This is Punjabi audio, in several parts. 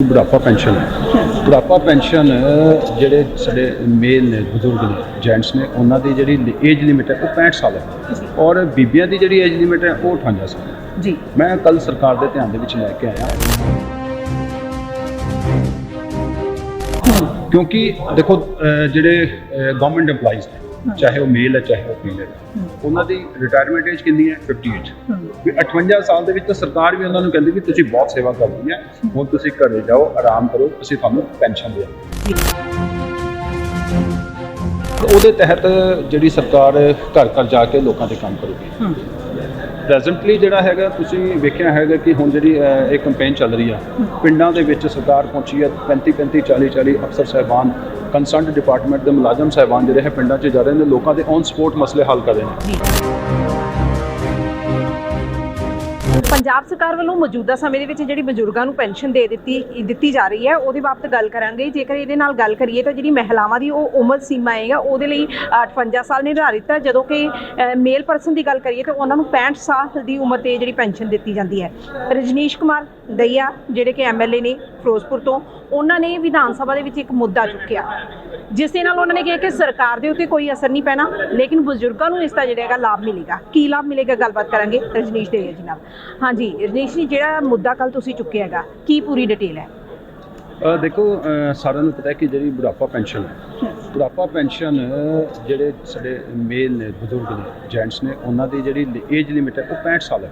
ਬੁਢਾਪਾ ਪੈਨਸ਼ਨ। ਬੁਢਾਪਾ ਪੈਨਸ਼ਨ ਜਿਹੜੇ ਸਾਡੇ ਮੇਲ ਨੇ ਬਜ਼ੁਰਗ ਨੇ ਜੈਂਟਸ ਨੇ ਉਹਨਾਂ ਦੀ ਜਿਹੜੀ ਏਜ ਲਿਮਿਟ ਹੈ ਉਹ 65 ਸਾਲ ਹੈ। ਔਰ ਬੀਬੀਆਂ ਦੀ ਜਿਹੜੀ ਏਜ ਲਿਮਿਟ ਹੈ ਉਹ 58 ਸਾਲ ਹੈ। ਜੀ। ਮੈਂ ਕੱਲ ਸਰਕਾਰ ਦੇ ਧਿਆਨ ਦੇ ਵਿੱਚ ਲੈ ਕੇ ਆਇਆ। ਕਿਉਂਕਿ ਦੇਖੋ ਜਿਹੜੇ ਗਵਰਨਮੈਂਟ EMPLOYEES ਨੇ ਚਾਹੇ ਉਹ ਮੇਲ ਹੈ ਚਾਹੇ ਉਹ ਫੀਮੇਲ ਹੈ। ਉਹਨਾਂ ਦੀ ਰਿਟਾਇਰਮੈਂਟ ਏਜ ਕਿੰਨੀ ਹੈ? 58 ਵੀ 58 ਸਾਲ ਦੇ ਵਿੱਚ ਤਾਂ ਸਰਕਾਰ ਵੀ ਉਹਨਾਂ ਨੂੰ ਕਹਿੰਦੀ ਵੀ ਤੁਸੀਂ ਬਹੁਤ ਸੇਵਾ ਕਰਨੀ ਹੈ। ਹੁਣ ਤੁਸੀਂ ਘਰੇ ਜਾਓ ਆਰਾਮ ਕਰੋ ਅਸੀਂ ਤੁਹਾਨੂੰ ਪੈਨਸ਼ਨ ਤੇ ਉਹਦੇ ਤਹਿਤ ਜਿਹੜੀ ਸਰਕਾਰ ਘਰ ਘਰ ਜਾ ਕੇ ਲੋਕਾਂ ਦੇ ਕੰਮ ਕਰੂਗੀ। ਪ੍ਰੈਜ਼ੈਂਟਲੀ ਜਿਹੜਾ ਹੈਗਾ ਤੁਸੀਂ ਵੇਖਿਆ ਹੈਗਾ ਕਿ ਹੁਣ ਜਿਹੜੀ ਇਹ ਕੈਂਪੇਨ ਚੱਲ ਰਹੀ ਆ। ਪਿੰਡਾਂ ਦੇ ਵਿੱਚ ਸਰਕਾਰ ਪਹੁੰਚੀ ਹੈ 35 35 40 40 ਅਫਸਰ ਸਾਹਿਬਾਨ ਕੰਸਰਨਡ ਡਿਪਾਰਟਮੈਂਟ ਦੇ ਮੁਲਾਜ਼ਮ, ਸਾਹਿਬਾਨ ਜਿਹੜੇ ਹੈ ਪਿੰਡਾਂ 'ਚ ਜਾ ਰਹੇ ਨੇ, ਲੋਕਾਂ ਦੇ ਔਨ ਸਪੋਰਟ ਮਸਲੇ ਹੱਲ ਕਰ ਰਹੇ ਨੇ। ਪੰਜਾਬ ਸਰਕਾਰ ਵੱਲੋਂ ਮੌਜੂਦਾ ਸਮੇਂ ਦੇ ਵਿੱਚ ਜਿਹੜੀ ਬਜ਼ੁਰਗਾਂ ਨੂੰ ਪੈਨਸ਼ਨ ਦੇ ਦਿੱਤੀ ਦਿੱਤੀ ਜਾ ਰਹੀ ਹੈ ਉਹਦੇ ਬਾਬਤ ਗੱਲ ਕਰਾਂਗੇ। ਜੇਕਰ ਇਹਦੇ ਨਾਲ ਗੱਲ ਕਰੀਏ ਤਾਂ ਜਿਹੜੀ ਮਹਿਲਾਵਾਂ ਦੀ ਉਹ ਉਮਰ ਸੀਮਾ ਹੈਗਾ ਉਹਦੇ ਲਈ ਅ, 58 ਸਾਲ ਨਿਰਧਾਰਿਤ ਹੈ ਜਦੋਂ ਕਿ ਮੇਲ ਪਰਸਨ ਦੀ ਗੱਲ ਕਰੀਏ ਤਾਂ ਉਹਨਾਂ ਨੂੰ 65 ਸਾਲ ਦੀ ਉਮਰ ਤੇ ਜਿਹੜੀ ਪੈਨਸ਼ਨ ਦਿੱਤੀ ਜਾਂਦੀ ਹੈ। ਰਜਨੀਸ਼ ਕੁਮਾਰ ਦਈਆ ਜਿਹੜੇ ਕਿ ਐਮਐਲਏ ਨੇ ਫਿਰੋਜ਼ਪੁਰ ਤੋਂ ਉਹਨਾਂ ਨੇ ਵਿਧਾਨ ਸਭਾ ਦੇ ਵਿੱਚ ਇੱਕ ਮੁੱਦਾ ਚੁੱਕਿਆ। ਜਿਸ ਦੇ ਨਾਲ ਉਹਨਾਂ ਨੇ ਕਿਹਾ ਕਿ ਸਰਕਾਰ ਦੇ ਉੱਤੇ ਕੋਈ ਅਸਰ ਨਹੀਂ ਪੈਣਾ ਲੇਕਿਨ ਬਜ਼ੁਰਗਾਂ ਨੂੰ ਇਸ ਦਾ ਜਿਹੜਾ ਹੈਗਾ ਲਾਭ ਮਿਲੇਗਾ। ਕੀ ਲਾਭ ਮਿਲੇਗਾ? ਗੱਲਬਾਤ ਕਰਾਂਗੇ ਰਜਨੀਸ਼ ਦੇਈਆ ਜੀ ਨਾਲ। ਹਾਂਜੀ ਰਜਨੀਸ਼ ਜੀ ਜਿਹੜਾ ਮੁੱਦਾ ਕੱਲ ਤੁਸੀਂ ਚੁੱਕਿਆ ਹੈਗਾ ਕੀ ਪੂਰੀ ਡਿਟੇਲ ਹੈ? ਦੇਖੋ ਸਾਰਿਆਂ ਨੂੰ ਪਤਾ ਹੈ ਕਿ ਜਿਹੜੀ ਬੁਢਾਪਾ ਪੈਨਸ਼ਨ ਹੈ ਬੁਢਾਪਾ ਪੈਨਸ਼ਨ ਜਿਹੜੇ ਸਾਡੇ ਮੇਲ ਨੇ ਬਜ਼ੁਰਗ ਨੇ ਜੈਂਟਸ ਨੇ ਉਹਨਾਂ ਦੀ ਜਿਹੜੀ ਏਜ ਲਿਮਿਟ ਹੈ ਉਹ 65 ਸਾਲ ਹੈ।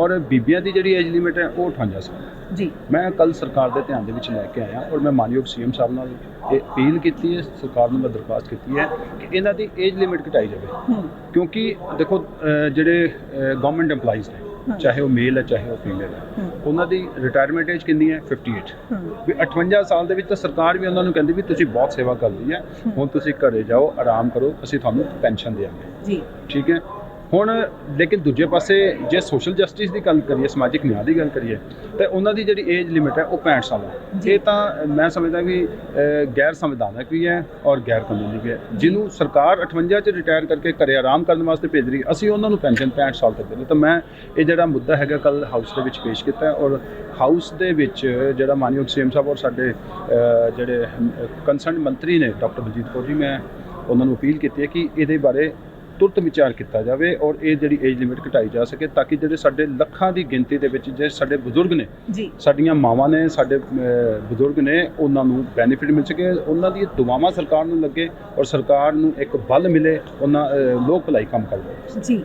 ਔਰ ਬੀਬੀਆਂ ਦੀ ਜਿਹੜੀ ਏਜ ਲਿਮਿਟ ਹੈ ਉਹ 58 ਸਾਲ ਹੈ। ਜੀ। ਮੈਂ ਕੱਲ ਸਰਕਾਰ ਦੇ ਧਿਆਨ ਦੇ ਵਿੱਚ ਲੈ ਕੇ ਆਇਆ ਔਰ ਮੈਂ ਮਾਨਯੋਗ ਸੀਐਮ ਸਾਹਿਬ ਨਾਲ ਇਹ ਅਪੀਲ ਕੀਤੀ ਹੈ ਸਰਕਾਰ ਨੂੰ ਮੈਂ ਦਰਖਾਸਤ ਕੀਤੀ ਹੈ ਕਿ ਇਹਨਾਂ ਦੀ ਏਜ ਲਿਮਿਟ ਘਟਾਈ ਜਾਵੇ। ਕਿਉਂਕਿ ਦੇਖੋ ਜਿਹੜੇ ਗਵਰਨਮੈਂਟ EMPLOYEES ਨੇ। ਚਾਹੇ ਉਹ ਮੇਲ ਹੈ ਚਾਹੇ ਉਹ ਫੀਮੇਲ ਹੈ ਉਹਨਾਂ ਦੀ ਰਿਟਾਇਰਮੈਂਟ ਏਜ ਕਿੰਨੀ ਹੈ? 58 ਹੂੰ। ਵੀ 58 ਸਾਲ ਦੇ ਵਿੱਚ ਤਾਂ ਸਰਕਾਰ ਵੀ ਉਹਨਾਂ ਨੂੰ ਕਹਿੰਦੀ ਵੀ ਤੁਸੀਂ ਬਹੁਤ ਸੇਵਾ ਕਰਦੀ ਹੈ ਹੁਣ ਤੁਸੀਂ ਘਰੇ ਜਾਓ ਆਰਾਮ ਕਰੋ ਅਸੀਂ ਤੁਹਾਨੂੰ ਪੈਨਸ਼ਨ ਦੇਵਾਂਗੇ। ਜੀ। ਠੀਕ ਹੈ? ਹੁਣ ਲੇਕਿਨ ਦੂਜੇ ਪਾਸੇ ਜੇ ਸੋਸ਼ਲ ਜਸਟਿਸ ਦੀ ਗੱਲ ਕਰੀਏ ਸਮਾਜਿਕ ਨਿਆਂ ਦੀ ਗੱਲ ਕਰੀਏ ਤੇ ਉਹਨਾਂ ਦੀ ਜਿਹੜੀ ਏਜ ਲਿਮਿਟ ਹੈ ਉਹ 65 ਸਾਲ ਹੈ। ਇਹ ਤਾਂ ਮੈਂ ਸਮਝਦਾ ਕਿ ਗੈਰ ਸੰਵਿਧਾਨਕ ਵੀ ਹੈ ਔਰ ਗੈਰ ਕਾਨੂੰਨੀ ਵੀ ਹੈ। ਜਿਹਨੂੰ ਸਰਕਾਰ 58 ਚ ਰਿਟਾਇਰ ਕਰਕੇ ਘਰੇ ਆਰਾਮ ਕਰਨ ਵਾਸਤੇ ਭੇਜ ਰਹੀ ਅਸੀਂ ਉਹਨਾਂ ਨੂੰ ਪੈਨਸ਼ਨ 65 ਸਾਲ ਤੱਕ ਦੇਣੀ ਤਾਂ ਮੈਂ ਇਹ ਜਿਹੜਾ ਮੁੱਦਾ ਹੈਗਾ ਕੱਲ ਹਾਊਸ ਦੇ ਵਿੱਚ ਪੇਸ਼ ਕੀਤਾ ਔਰ ਹਾਊਸ ਦੇ ਵਿੱਚ ਜਿਹੜਾ ਮਾਨਯੋਗ ਸੀਐਮ ਸਾਹਿਬ ਔਰ ਸਾਡੇ ਜਿਹੜੇ ਕੰਸਰਨ ਮੰਤਰੀ ਨੇ ਡਾਕਟਰ ਬਲਜੀਤ ਕੌਰ ਜੀ ਮੈਂ ਉਹਨਾਂ ਨੂੰ ਅਪੀਲ ਕੀਤੀ ਹੈ ਕਿ ਇਹਦੇ ਬਾਰੇ ਤੁਰਤ ਵਿਚਾਰ ਕੀਤਾ ਜਾਵੇ ਔਰ ਇਹ ਜਿਹੜੀ ਏਜ ਲਿਮਿਟ ਘਟਾਈ ਜਾ ਸਕੇ ਤਾਂ ਕਿ ਜਿਹੜੇ ਸਾਡੇ ਲੱਖਾਂ ਦੀ ਗਿਣਤੀ ਦੇ ਵਿੱਚ ਜਿਹੜੇ ਸਾਡੇ ਬਜ਼ੁਰਗ ਨੇ ਜੀ। ਸਾਡੀਆਂ ਮਾਵਾਂ ਨੇ ਸਾਡੇ ਬਜ਼ੁਰਗ ਨੇ ਉਹਨਾਂ ਨੂੰ ਬੈਨੀਫਿਟ ਮਿਲ ਸਕੇ ਉਹਨਾਂ ਦੀ ਦੁਆਵਾਂ ਸਰਕਾਰ ਨੂੰ ਲੱਗੇ ਔਰ ਸਰਕਾਰ ਨੂੰ ਇੱਕ ਬਲ ਮਿਲੇ ਉਹਨਾਂ ਲੋਕ ਭਲਾਈ ਕੰਮ ਕਰਦੇ ਜੀ।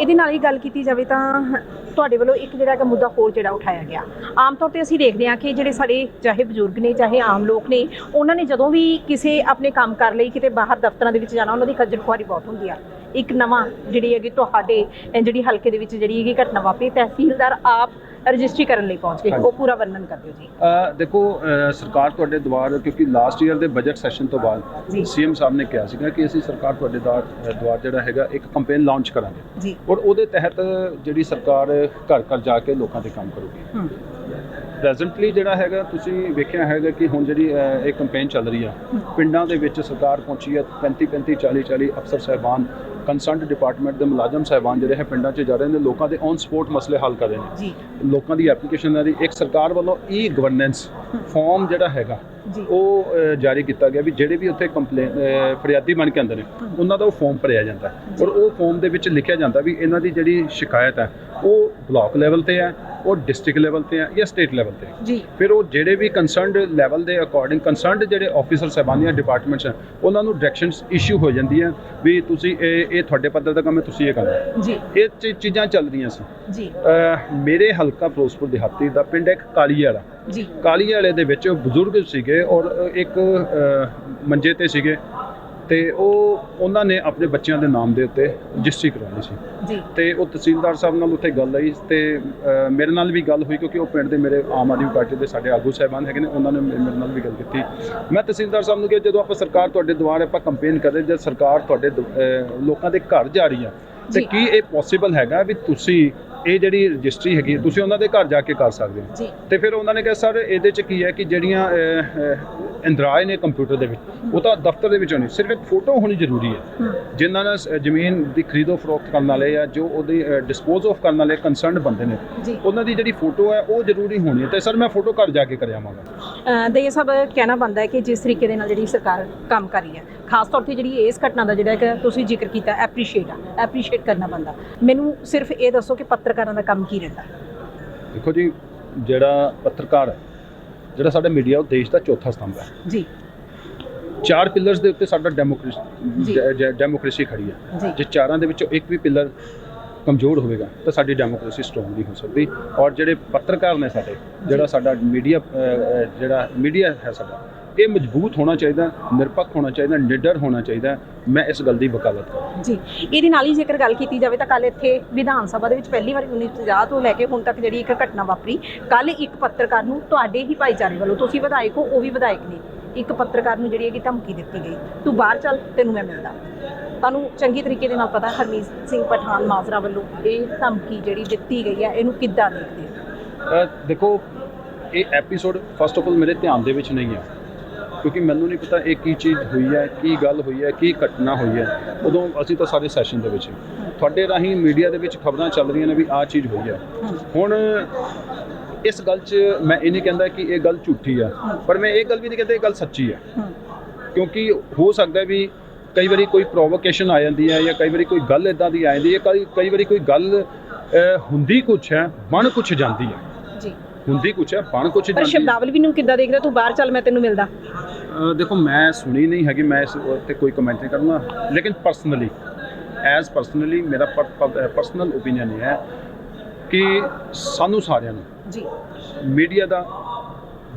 ਇਹਦੇ ਨਾਲ ਹੀ ਗੱਲ ਕੀਤੀ ਜਾਵੇ ਤਾਂ ਤੁਹਾਡੇ ਵੱਲੋਂ ਇੱਕ ਜਿਹੜਾ ਹੈਗਾ ਮੁੱਦਾ ਹੋਰ ਜਿਹੜਾ ਉਠਾਇਆ ਗਿਆ। ਆਮ ਤੌਰ ਤੇ ਅਸੀਂ ਦੇਖਦੇ ਹਾਂ ਕਿ ਜਿਹੜੇ ਸਾਡੇ ਚਾਹੇ ਬਜ਼ੁਰਗ ਨੇ ਚਾਹੇ ਆਮ ਲੋਕ ਨੇ ਉਹਨਾਂ ਨੇ ਜਦੋਂ ਵੀ ਕਿਸੇ ਆਪਣੇ ਕੰਮ ਕਰ ਲਈ ਕਿਤੇ ਬਾਹਰ ਦਫ਼ਤਰਾਂ ਦੇ ਵਿੱਚ ਜਾਣਾ ਉਹਨਾਂ ਦੀ ਖੱਜਲ ਖੁਆਰੀ ਬਹੁਤ ਹੁੰਦੀ ਆ। ਇੱਕ ਨਵਾਂ ਜਿਹੜੀ ਹੈਗੀ ਤੁਹਾਡੇ ਜਿਹੜੀ ਹਲਕੇ ਦੇ ਵਿੱਚ ਜਿਹੜੀ ਹੈਗੀ ਘਟਨਾ ਵਾਪਰੀ ਤਹਿਸੀਲਦਾਰ ਆਪ ਰਜਿਸਟਰੀ ਕਰਨ ਲਈ ਪਹੁੰਚ ਗਏ। ਉਹ ਪੂਰਾ ਵਰਣਨ ਕਰ ਦਿਓ ਜੀ। ਅ, ਦੇਖੋ ਸਰਕਾਰ ਤੁਹਾਡੇ ਦੁਆਰ ਕਿਉਂਕਿ ਲਾਸਟ ਈਅਰ ਦੇ ਬਜਟ ਸੈਸ਼ਨ ਤੋਂ। ਬਾਅਦ ਸੀਐਮ ਸਾਹਿਬ ਨੇ ਕਿਹਾ ਸੀਗਾ ਕਿ ਅਸੀਂ ਸਰਕਾਰ ਤੁਹਾਡੇ ਦੁਆਰ ਜਿਹੜਾ ਹੈਗਾ ਇੱਕ ਕੰਪੇਨ ਲਾਂਚ ਕਰਾਂਗੇ। ਔਰ ਉਹਦੇ ਤਹਿਤ ਜਿਹੜੀ ਸਰਕਾਰ ਘਰ ਘਰ ਜਾ ਕੇ ਲੋਕਾਂ ਦੇ ਕੰਮ ਕਰੂਗੀ। ਪ੍ਰੈਜ਼ੈਂਟਲੀ ਜਿਹੜਾ ਹੈਗਾ ਤੁਸੀਂ ਵੇਖਿਆ ਹੈਗਾ ਕਿ ਹੁਣ ਜਿਹੜੀ ਇਹ ਕੈਂਪੇਨ ਚੱਲ ਰਹੀ ਆ। ਪਿੰਡਾਂ ਦੇ ਵਿੱਚ ਸਰਕਾਰ ਪਹੁੰਚੀ ਹੈ 35 35 40 40 ਅਫਸਰ ਸਾਹਿਬਾਨ ਕੰਸਰਨਡ ਡਿਪਾਰਟਮੈਂਟ ਦੇ ਮੁਲਾਜ਼ਮ, ਸਾਹਿਬਾਨ ਜਿਹੜੇ ਹੈ ਪਿੰਡਾਂ 'ਚ ਜਾ ਰਹੇ ਨੇ, ਲੋਕਾਂ ਦੇ ਔਨ ਸਪੋਰਟ ਮਸਲੇ ਹੱਲ ਕਰ ਰਹੇ ਨੇ। ਜੀ। ਲੋਕਾਂ ਦੀ ਐਪਲੀਕੇਸ਼ਨ ਰਹੀ ਇੱਕ ਸਰਕਾਰ ਵੱਲੋਂ ਈ ਗਵਰਨੈਂਸ ਫਾਰਮ ਜਿਹੜਾ ਹੈਗਾ ਉਹ ਜਾਰੀ ਕੀਤਾ ਗਿਆ ਵੀ ਜਿਹੜੇ ਵੀ ਉੱਥੇ ਕੰਪਲੇਨ ਫਰਿਆਦੀ ਬਣ ਕੇ ਆਉਂਦੇ ਨੇ ਉਹਨਾਂ ਦਾ ਉਹ ਫਾਰਮ ਭਰਿਆ ਜਾਂਦਾ। ਔਰ ਉਹ ਫਾਰਮ ਦੇ ਵਿੱਚ ਲਿਖਿਆ ਜਾਂਦਾ ਵੀ ਇਹਨਾਂ ਦੀ ਜਿਹੜੀ ਸ਼ਿਕਾਇਤ ਹੈ ਉਹ ਬਲਾਕ ਲੈਵਲ ਤੇ ਹੈ ਉਹ ਡਿਸਟ੍ਰਿਕਟ ਲੈਵਲ ਤੇ ਹੈ ਜਾਂ ਸਟੇਟ ਲੈਵਲ ਤੇ ਜੀ। ਫਿਰ ਉਹ ਜਿਹੜੇ ਵੀ ਕੰਸਰਨਡ ਲੈਵਲ ਦੇ ਅਕੋਰਡਿੰਗ ਕੰਸਰਨਡ ਜਿਹੜੇ ਆਫੀਸਰ ਸਾਹਿਬਾਨੀਆਂ ਡਿਪਾਰਟਮੈਂਟਸ ਹੈ ਉਹਨਾਂ ਨੂੰ ਡਾਇਰੈਕਸ਼ਨਸ ਇਸ਼ੂ ਹੋ ਜਾਂਦੀਆਂ ਵੀ ਤੁਸੀਂ ਇਹ ਇਹ ਤੁਹਾਡੇ ਪੱਧਰ ਦਾ ਕੰਮ ਹੈ ਤੁਸੀਂ ਇਹ ਕਰਨਾ। ਜੀ। ਇਹ ਚੀਜ਼ਾਂ ਚੱਲ ਰਹੀਆਂ ਸੀ। ਜੀ। ਮੇਰੇ ਹਲਕਾ ਫਿਰੋਜ਼ਪੁਰ ਦਿਹਾਤੀ ਦਾ ਪਿੰਡ ਇੱਕ ਕਾਲੀ ਵਾਲਾ ਜੀ। ਕਾਲੀ ਵਾਲੇ ਦੇ ਵਿੱਚ ਬਜ਼ੁਰਗ ਸੀਗੇ ਔਰ ਇੱਕ ਮੰਜੇ ਤੇ ਸੀਗੇ ਤੇ ਉਹ ਉਹਨਾਂ ਨੇ ਆਪਣੇ ਬੱਚਿਆਂ ਦੇ ਨਾਮ ਦੇ ਉੱਤੇ ਰਜਿਸਟਰੀ ਕਰਵਾਉਣੀ ਸੀ। ਜੀ। ਤੇ ਉਹ ਤਹਿਸੀਲਦਾਰ ਸਾਹਿਬ ਨਾਲ ਉੱਥੇ ਗੱਲ ਆਈ ਤੇ ਮੇਰੇ ਨਾਲ ਵੀ ਗੱਲ ਹੋਈ ਕਿਉਂਕਿ ਉਹ ਪਿੰਡ ਦੇ ਮੇਰੇ ਆਮ ਆਦਮੀ ਪਾਰਟੀ ਦੇ ਸਾਡੇ ਆਗੂ ਸਾਹਿਬਾਨ ਹੈਗੇ ਨੇ ਉਹਨਾਂ ਨੇ ਮੇਰੇ ਨਾਲ ਵੀ ਗੱਲ ਕੀਤੀ। ਮੈਂ ਤਹਿਸੀਲਦਾਰ ਸਾਹਿਬ ਨੂੰ ਕਿਹਾ ਜਦੋਂ ਆਪਾਂ ਸਰਕਾਰ ਤੁਹਾਡੇ ਦੁਆਰ ਆਪਾਂ ਕੰਪੇਨ ਕਰ ਰਹੇ ਜਦ ਸਰਕਾਰ ਤੁਹਾਡੇ ਲੋਕਾਂ ਦੇ ਘਰ ਜਾ ਰਹੀ ਆ ਤੇ। ਕੀ ਇਹ ਪੋਸੀਬਲ ਹੈਗਾ ਵੀ ਤੁਸੀਂ ਇਹ ਜਿਹੜੀ ਰਜਿਸਟਰੀ ਹੈਗੀ ਤੁਸੀਂ ਉਹਨਾਂ ਦੇ ਘਰ ਜਾ ਕੇ ਕਰ ਸਕਦੇ ਹੋ। ਜੀ। ਤੇ ਫਿਰ ਉਹਨਾਂ ਨੇ ਕਿਹਾ ਸਰ ਇਹਦੇ ਚ ਕੀ ਹੈ ਕਿ ਜਿਹੜੀਆਂ ਇੰਦਰਾਜ਼ ਨੇ ਕੰਪਿਊਟਰ ਦੇ ਵਿੱਚ ਉਹ ਤਾਂ ਦਫ਼ਤਰ ਦੇ ਵਿੱਚ ਹੋਣੀ ਸਿਰਫ ਇੱਕ ਫੋਟੋ ਹੋਣੀ ਜ਼ਰੂਰੀ ਹੈ। ਜਿਨ੍ਹਾਂ ਨਾਲ ਜ਼ਮੀਨ ਦੀ ਖਰੀਦੋ ਫਰੋਖਤ ਕਰਨ ਵਾਲੇ ਆ ਜੋ ਉਹਦੀ ਡਿਸਪੋਜ਼ ਆਫ ਕਰਨ ਵਾਲੇ ਕੰਸਰਨਡ ਬੰਦੇ ਨੇ ਜੀ। ਉਹਨਾਂ ਦੀ ਜਿਹੜੀ ਫੋਟੋ ਹੈ ਉਹ ਜ਼ਰੂਰੀ ਹੋਣੀ ਹੈ। ਤੇ ਸਰ ਮੈਂ ਫੋਟੋ ਘਰ ਜਾ ਕੇ ਕਰ ਆਵਾਂਗਾ ਅਹ ਤੇ ਇਹ ਸਭ ਕਹਿਣਾ ਬਣਦਾ ਹੈ ਕਿ ਜਿਸ ਤਰੀਕੇ ਦੇ ਨਾਲ ਜਿਹੜੀ ਸਰਕਾਰ ਕੰਮ ਕਰ ਰਹੀ ਹੈ ਖਾਸ ਤੌਰ ਤੇ ਜਿਹੜੀ ਇਸ ਘਟਨਾ ਦਾ ਜਿਹੜਾ ਕਿ ਤੁਸੀਂ ਜ਼ਿਕਰ ਕੀਤਾ ਐਪਰੀਸ਼ੀਏਟ ਆ। ਐਪਰੀਸ਼ੀਏਟ ਕਰਨਾ ਬਣਦਾ ਮੈਨੂੰ ਸਿਰਫ ਇਹ ਦੱਸੋ ਕਿ ਪੱਤਰਕਾਰਾਂ ਦਾ ਕੰਮ ਕੀ ਰਹਿੰਦਾ? ਦੇਖੋ ਜੀ ਜਿਹੜਾ ਪੱਤਰਕਾਰ ਹੈ ਜਿਹੜਾ ਸਾਡਾ ਮੀਡੀਆ ਉਹ ਦੇਸ਼ ਦਾ ਚੌਥਾ ਸਤੰਭ ਹੈ। ਜੀ। ਚਾਰ ਪਿਲਰਸ ਦੇ ਉੱਤੇ ਸਾਡਾ। ਡੈਮੋਕ੍ਰੇਸੀ ਡੈਮੋਕ੍ਰੇਸੀ ਖੜੀ ਹੈ। ਜੇ। ਚਾਰਾਂ ਦੇ ਵਿੱਚੋਂ ਇੱਕ ਵੀ ਪਿਲਰ ਕਮਜ਼ੋਰ ਹੋਵੇਗਾ ਤਾਂ ਸਾਡੀ ਡੈਮੋਕ੍ਰੇਸੀ ਸਟਰੋਂਗ ਨਹੀਂ ਹੋ ਸਕਦੀ। ਔਰ ਜਿਹੜੇ ਪੱਤਰਕਾਰ ਨੇ ਸਾਡੇ ਜਿਹੜਾ ਸਾਡਾ ਮੀਡੀਆ ਜਿਹੜਾ ਮੀਡੀਆ ਹੈ ਸਾਡਾ ਇਹ ਮਜ਼ਬੂਤ ਹੋਣਾ ਚਾਹੀਦਾ ਨਿਰਪੱਖ ਹੋਣਾ ਚਾਹੀਦਾ ਨਿਡਰ ਹੋਣਾ ਚਾਹੀਦਾ। ਮੈਂ ਇਸ ਗੱਲ ਦੀ ਵਕਾਲਤ ਕਰਾਂ ਜੀ ਇਹਦੇ ਨਾਲ ਹੀ ਜੇਕਰ ਗੱਲ ਕੀਤੀ ਜਾਵੇ ਤਾਂ ਕੱਲ ਇੱਥੇ ਵਿਧਾਨ ਸਭਾ ਦੇ ਵਿੱਚ ਪਹਿਲੀ ਵਾਰ 1950 ਤੋਂ ਲੈ ਕੇ ਹੁਣ ਤੱਕ ਜਿਹੜੀ ਇੱਕ ਘਟਨਾ ਵਾਪਰੀ ਕੱਲ ਇੱਕ ਪੱਤਰਕਾਰ ਨੂੰ ਤੁਹਾਡੇ ਹੀ ਭਾਈਚਾਰੇ ਵੱਲੋਂ ਤੁਸੀਂ ਵਿਧਾਇਕ ਹੋ ਉਹ ਵੀ ਵਿਧਾਇਕ ਨੇ ਇੱਕ ਪੱਤਰਕਾਰ ਨੂੰ ਜਿਹੜੀ ਹੈ ਕਿ ਧਮਕੀ ਦਿੱਤੀ ਗਈ। ਤੂੰ ਬਾਹਰ ਚੱਲ ਤੈਨੂੰ ਮੈਂ ਮਿਲਦਾ। ਤੁਹਾਨੂੰ ਚੰਗੀ ਤਰੀਕੇ ਦੇ ਨਾਲ ਪਤਾ ਹਰਮੀਤ ਸਿੰਘ ਪਠਾਨ ਮਾਜਰਾ ਵੱਲੋਂ ਇਹ ਧਮਕੀ ਜਿਹੜੀ ਦਿੱਤੀ ਗਈ ਹੈ ਇਹਨੂੰ ਕਿੱਦਾਂ ਦੇਖਦੇ ਦੇਖੋ ਇਹ ਐਪੀਸੋਡ ਫਸਟ ਆਫ ਆਲ ਮੇਰੇ ਧਿਆਨ ਦੇ ਵਿੱਚ ਨਹੀਂ ਹੈ ਕਿਉਂਕਿ ਮੈਨੂੰ ਨਹੀਂ ਪਤਾ ਇਹ ਕੀ ਚੀਜ਼ ਹੋਈ ਹੈ, ਕੀ ਗੱਲ ਹੋਈ ਹੈ, ਕੀ ਘਟਨਾ ਹੋਈ ਹੈ। ਉਦੋਂ ਅਸੀਂ ਤਾਂ ਸਾਰੇ ਸੈਸ਼ਨ ਦੇ ਵਿੱਚ ਤੁਹਾਡੇ ਰਾਹੀਂ ਮੀਡੀਆ ਦੇ ਵਿੱਚ ਖਬਰਾਂ ਚੱਲ ਰਹੀਆਂ ਨੇ ਵੀ ਆਹ ਚੀਜ਼ ਹੋਈ ਹੈ। ਹੁਣ ਇਸ ਗੱਲ 'ਚ ਮੈਂ ਇਹ ਨਹੀਂ ਕਹਿੰਦਾ ਕਿ ਇਹ ਗੱਲ ਝੂਠੀ ਆ, ਪਰ ਮੈਂ ਇਹ ਗੱਲ ਵੀ ਨਹੀਂ ਕਹਿੰਦਾ ਇਹ ਗੱਲ ਸੱਚੀ ਹੈ ਕਿਉਂਕਿ ਹੋ ਸਕਦਾ ਵੀ ਕਈ ਵਾਰੀ ਕੋਈ ਪ੍ਰੋਵੋਕੇਸ਼ਨ ਆ ਜਾਂਦੀ ਹੈ ਜਾਂ ਕਈ ਵਾਰੀ ਕੋਈ ਗੱਲ ਇਦਾਂ ਦੀ ਆ ਜਾਂਦੀ ਹੈ, ਕਈ ਕਈ ਵਾਰੀ ਕੋਈ ਗੱਲ ਹੁੰਦੀ ਕੁਛ ਹੈ, ਬਣ ਕੁਛ ਜਾਂਦੀ ਹੈ। ਜੀ। ਹੁੰਦੀ ਕੁਛ ਹੈ ਬਣ ਕੁਛ ਪਰ ਜਾਂਦੀ ਹੈ ਸ਼ਬਦਾਵਲੀ ਨੂੰ ਕਿੱਦਾਂ ਦੇਖਦੇ? ਤੂੰ ਬਾਹਰ ਚੱਲ ਮੈਂ ਤੈਨੂੰ ਮਿਲਦਾ ਅਹ, ਦੇਖੋ ਮੈਂ ਸੁਣੀ ਨਹੀਂ ਹੈਗੀ ਮੈਂ ਇਸ ਉੱਤੇ ਕੋਈ ਕਮੈਂਟ ਨਹੀਂ ਕਰੂੰਗਾ ਲੇਕਿਨ ਪਰਸਨਲੀ ਐਜ਼ ਪਰਸਨਲੀ ਮੇਰਾ ਪਰਸਨਲ ਓਪੀਨੀਅਨ ਇਹ ਹੈ ਕਿ ਸਾਨੂੰ ਸਾਰਿਆਂ ਨੂੰ ਜੀ ਮੀਡੀਆ ਦਾ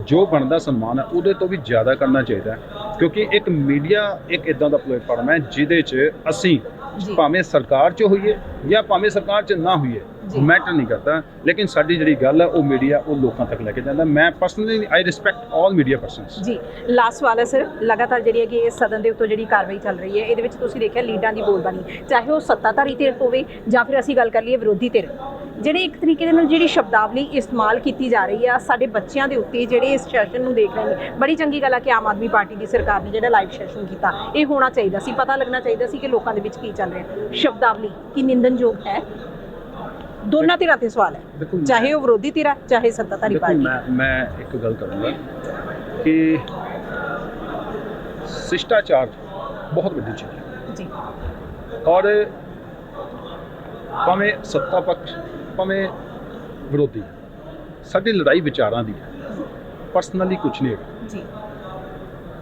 ਜੋ ਬਣਦਾ ਸਨਮਾਨ ਹੈ ਉਹਦੇ ਤੋਂ ਵੀ ਜ਼ਿਆਦਾ ਕਰਨਾ ਚਾਹੀਦਾ ਹੈ ਕਿਉਂਕਿ ਇੱਕ ਮੀਡੀਆ ਇੱਕ ਇਦਾਂ ਦਾ ਪਲੇਟਫਾਰਮ ਹੈ ਜਿਹਦੇ 'ਚ ਅਸੀਂ ਜੀ। ਭਾਵੇਂ ਸਰਕਾਰ 'ਚ ਹੋਈਏ ਜਾਂ ਭਾਵੇਂ ਸਰਕਾਰ 'ਚ ਨਾ ਹੋਈਏ। ਮੈਟਰ ਨਹੀਂ ਕਰਦਾ ਲੇਕਿਨ ਸਾਡੀ ਜਿਹੜੀ ਗੱਲ ਹੈ ਉਹ ਮੀਡੀਆ ਉਹ ਲੋਕਾਂ ਤੱਕ ਲੈ ਕੇ ਜਾਂਦਾ। ਮੈਂ personally I respect all media persons ਜੀ ਲਾਸਟ ਸਵਾਲ ਹੈ ਸਰ ਲਗਾਤਾਰ ਜਿਹੜੀ ਹੈ ਕਿ ਇਸ ਸਦਨ ਦੇ ਉੱਤੋਂ ਜਿਹੜੀ ਕਾਰਵਾਈ ਚੱਲ ਰਹੀ ਹੈ ਇਹਦੇ ਵਿੱਚ ਤੁਸੀਂ ਦੇਖਿਆ ਲੀਡਰਾਂ ਦੀ ਬੋਲਬਾਣੀ ਚਾਹੇ ਉਹ ਸੱਤਾਧਾਰੀ ਧਿਰ ਹੋਵੇ ਜਾਂ ਫਿਰ ਅਸੀਂ ਗੱਲ ਕਰ ਲਈਏ ਵਿਰੋਧੀ ਧਿਰ। ਜਿਹੜੇ ਇੱਕ ਤਰੀਕੇ ਦੇ ਨਾਲ ਜਿਹੜੀ ਸ਼ਬਦਾਵਲੀ ਇਸਤੇਮਾਲ ਕੀਤੀ ਜਾ ਰਹੀ ਆ ਸਾਡੇ ਬੱਚਿਆਂ ਦੇ ਉੱਤੇ ਜਿਹੜੇ ਇਸ ਸੈਸ਼ਨ ਨੂੰ ਦੇਖ ਰਹੇ ਨੇ ਬੜੀ ਚੰਗੀ ਗੱਲ ਆ ਕਿ ਆਮ ਆਦਮੀ ਪਾਰਟੀ ਦੀ ਸਰਕਾਰ ਨੇ ਜਿਹੜਾ ਲਾਈਵ ਸੈਸ਼ਨ ਕੀਤਾ ਇਹ ਹੋਣਾ ਚਾਹੀਦਾ ਸੀ। ਪਤਾ ਲੱਗਣਾ ਚਾਹੀਦਾ ਸੀ ਕਿ ਲੋਕਾਂ ਦੇ ਵਿੱਚ ਕੀ ਚੱਲ ਰਿਹਾ। ਸ਼ਬਦਾਵਲੀ ਕੀ ਨਿੰਦਨਯੋਗ ਹੈ? ਦੋਨਾਂ ਧਿਰਾਂ ਤੇ ਸਵਾਲ ਹੈ। ਚਾਹੇ ਉਹ ਵਿਰੋਧੀ ਧਿਰ ਹੈ ਚਾਹੇ ਸੱਤਾਧਾਰੀ ਪਾਰਟੀ। ਮੈਂ ਮੈਂ ਇੱਕ ਗੱਲ ਕਰੂੰਗਾ ਕਿ ਸ਼ਿਸ਼ਟਾਚਾਰ ਬਹੁਤ ਵੱਡੀ ਚੀਜ਼ ਹੈ। ਜੀ। ਔਰ ਭਾਵੇਂ ਸੱਤਾ ਪੱਖ ਭਾਵੇਂ ਵਿਰੋਧੀ ਸਾਡੀ ਲੜਾਈ ਵਿਚਾਰਾਂ ਦੀ ਹੈ। ਪਰਸਨਲੀ ਕੁਝ ਨਹੀਂ ਹੈਗਾ। ਜੀ।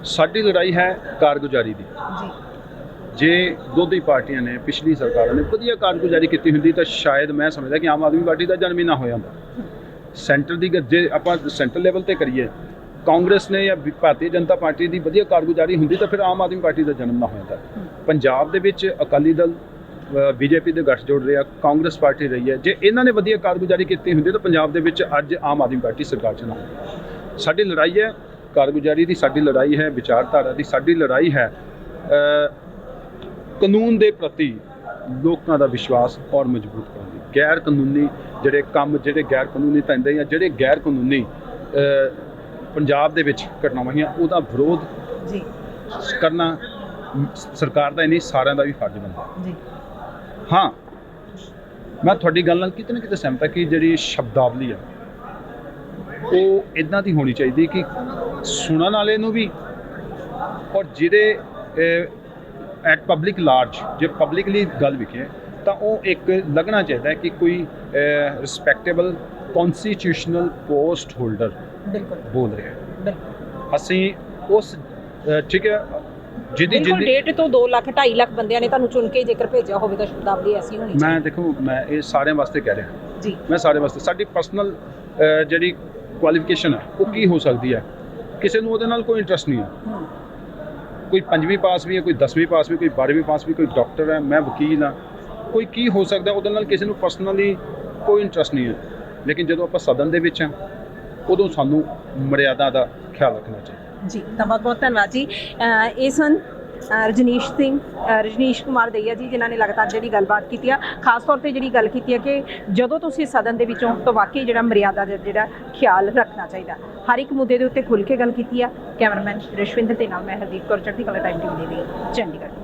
ਸਾਡੀ ਲੜਾਈ ਹੈ ਕਾਰਗੁਜ਼ਾਰੀ ਦੀ। ਜੀ। ਜੇ ਦੋਦੀ ਪਾਰਟੀਆਂ ਨੇ, ਪਿਛਲੀ ਸਰਕਾਰਾਂ ਨੇ, ਵਧੀਆ ਕਾਰਗੁਜ਼ਾਰੀ ਕੀਤੀ ਹੁੰਦੀ, ਤਾਂ ਸ਼ਾਇਦ ਮੈਂ ਸਮਝਦਾ ਕਿ ਆਮ ਆਦਮੀ ਪਾਰਟੀ ਦਾ ਜਨਮ ਹੀ ਨਾ ਹੋਇਆ ਹੁੰਦਾ ਸੈਂਟਰ ਦੀ ਗੱਲ- ਜੇ ਆਪਾਂ ਸੈਂਟਰ ਲੈਵਲ ਤੇ ਕਰੀਏ, ਕਾਂਗਰਸ ਨੇ ਜਾਂ ਭਾਰਤੀ ਜਨਤਾ ਪਾਰਟੀ ਦੀ ਵਧੀਆ ਕਾਰਗੁਜ਼ਾਰੀ ਹੁੰਦੀ, ਤਾਂ ਫਿਰ ਆਮ ਆਦਮੀ ਪਾਰਟੀ ਦਾ ਜਨਮ ਨਾ ਹੋਇਆ ਹੁੰਦਾ ਪੰਜਾਬ ਦੇ ਵਿੱਚ ਅਕਾਲੀ ਦਲ ਬੀਜੇਪੀ ਦੇ ਗੱਠਜੋੜ ਰਿਹਾ, ਕਾਂਗਰਸ ਪਾਰਟੀ ਰਹੀ ਹੈ। ਜੇ ਇਹਨਾਂ ਨੇ ਵਧੀਆ ਕਾਰਗੁਜ਼ਾਰੀ ਕੀਤੀ ਹੁੰਦੀ, ਤਾਂ ਪੰਜਾਬ ਦੇ ਵਿੱਚ ਅੱਜ ਆਮ ਆਦਮੀ ਪਾਰਟੀ ਸਰਕਾਰ 'ਚ ਨਾ ਹੁੰਦੀ ਸਾਡੀ ਲੜਾਈ ਹੈ, ਕਾਰਗੁਜ਼ਾਰੀ ਦੀ ਸਾਡੀ ਲੜਾਈ ਹੈ, ਵਿਚਾਰਧਾਰਾ ਦੀ ਸਾਡੀ ਲੜਾਈ ਹੈ। ਕਾਨੂੰਨ ਦੇ ਪ੍ਰਤੀ ਲੋਕਾਂ ਦਾ ਵਿਸ਼ਵਾਸ ਔਰ ਮਜ਼ਬੂਤ ਕਰਨ ਦੀ। ਗੈਰ ਕਾਨੂੰਨੀ ਜਿਹੜੇ ਕੰਮ ਜਿਹੜੇ ਗੈਰ ਕਾਨੂੰਨੀ ਧੰਦੇ ਜਾਂ ਜਿਹੜੇ ਗੈਰ ਕਾਨੂੰਨੀ ਪੰਜਾਬ ਦੇ ਵਿੱਚ ਘਟਨਾਵਾਂ ਹੋਈਆਂ ਉਹਦਾ ਵਿਰੋਧ ਜੀ। ਕਰਨਾ ਸਰਕਾਰ ਦਾ ਹੀ ਨਹੀਂ ਸਾਰਿਆਂ ਦਾ ਵੀ ਫਰਜ਼ ਬਣਦਾ। ਜੀ। ਹਾਂ ਮੈਂ ਤੁਹਾਡੀ ਗੱਲ ਨਾਲ ਕਿਤੇ ਨਾ ਕਿਤੇ ਸਹਿਮਤ ਹਾਂ ਕਿ ਜਿਹੜੀ ਸ਼ਬਦਾਵਲੀ ਆ ਉਹ ਇਦਾਂ ਦੀ ਹੋਣੀ ਚਾਹੀਦੀ ਕਿ ਸੁਣਨ ਵਾਲੇ ਨੂੰ ਵੀ ਔਰ ਜਿਹਦੇ ਐਟ ਪਬਲਿਕ ਲਾਰਜ ਜੇ ਪਬਲਿਕਲੀ ਗੱਲ ਵਿਖੇ ਤਾਂ ਉਹ ਇੱਕ ਲੱਗਣਾ ਚਾਹੀਦਾ ਹੈ ਕਿ ਕੋਈ ਰਿਸਪੈਕਟੇਬਲ ਕਨਸਟੀਟਿਊਸ਼ਨਲ ਪੋਸਟ ਹੋਲਡਰ ਬਿਲਕੁਲ। ਬੋਲ ਰਿਹਾ ਹੈ। ਅਸੀਂ ਉਸ ਠੀਕ ਹੈ ਜਿਹਦੀ ਜਿੰਨੀ ਡੇਢ ਤੋਂ 2 ਲੱਖ 2.5 ਲੱਖ ਬੰਦਿਆਂ ਨੇ ਤੁਹਾਨੂੰ ਚੁਣ ਕੇ ਜੇਕਰ ਭੇਜਿਆ ਹੋਵੇ ਤਾਂ ਸ਼ਬਦਾਵਲੀ ਐਸੀ ਹੋਣੀ ਮੈਂ ਚਾਹੀਦੀ। ਦੇਖੋ ਮੈਂ ਇਹ ਸਾਰਿਆਂ ਵਾਸਤੇ ਕਹਿ ਰਿਹਾ। ਜੀ। ਮੈਂ ਸਾਰੇ ਵਾਸਤੇ ਸਾਡੀ ਪਰਸਨਲ ਜਿਹੜੀ ਕੁਆਲੀਫਿਕੇਸ਼ਨ ਹੈ ਉਹ ਕੀ ਹੋ ਸਕਦੀ ਹੈ? ਕਿਸੇ ਨੂੰ ਉਹਦੇ ਨਾਲ ਕੋਈ ਇੰਟਰਸਟ ਨਹੀਂ ਹੈ। ਕੋਈ ਪੰਜਵੀਂ ਪਾਸ ਵੀ ਹੈ, ਕੋਈ 10ਵੀਂ ਪਾਸ ਵੀ ਕੋਈ 12ਵੀਂ ਪਾਸ ਵੀ ਕੋਈ ਡਾਕਟਰ ਹੈ, ਮੈਂ ਵਕੀਲ ਹਾਂ। ਕੋਈ ਕੀ ਹੋ ਸਕਦਾ ਉਹਦੇ ਨਾਲ ਕਿਸੇ ਨੂੰ ਪਰਸਨਲੀ ਕੋਈ ਇੰਟਰਸਟ ਨਹੀਂ ਹੈ। ਲੇਕਿਨ ਜਦੋਂ ਆਪਾਂ ਸਦਨ ਦੇ ਵਿੱਚ ਹਾਂ, ਉਦੋਂ ਸਾਨੂੰ ਮਰਿਆਦਾ ਦਾ ਖਿਆਲ ਰੱਖਣਾ ਚਾਹੀਦਾ। ਜੀ, ਤਾਂ ਬਹੁਤ ਬਹੁਤ ਧੰਨਵਾਦ ਜੀ। ਅਹ ਇਹ ਸਨ ਰਜਨੀਸ਼ ਸਿੰਘ ਰਜਨੀਸ਼ ਕੁਮਾਰ ਦਈਆ ਜੀ, ਜਿਨ੍ਹਾਂ ਨੇ ਲਗਾਤਾਰ ਜਿਹੜੀ ਗੱਲਬਾਤ ਕੀਤੀ ਆ, ਖਾਸ ਤੌਰ ਤੇ ਜਿਹੜੀ ਗੱਲ ਕੀਤੀ ਹੈ ਕਿ ਜਦੋਂ ਤੁਸੀਂ ਸਦਨ ਦੇ ਵਿੱਚੋਂ ਤਾਂ ਵਾਕਈ ਜਿਹੜਾ ਮਰਿਆਦਾ ਦਾ ਜਿਹੜਾ ਖਿਆਲ ਰੱਖਣਾ ਚਾਹੀਦਾ, ਹਰ ਇੱਕ ਮੁੱਦੇ ਦੇ ਉੱਤੇ ਖੁੱਲ੍ਹ ਕੇ ਗੱਲ ਕੀਤੀ ਆ, ਕੈਮਰਾਮੈਨ ਰਸ਼ਵਿੰਦਰ ਦੇ ਨਾਲ ਮੈਂ ਹਰਦੀਪ ਕੌਰ, ਚੜ੍ਹਦੀ ਕਲਾ ਟਾਈਮ ਟੀਵੀ ਦੇ ਲਈ ਚੰਡੀਗੜ੍ਹ।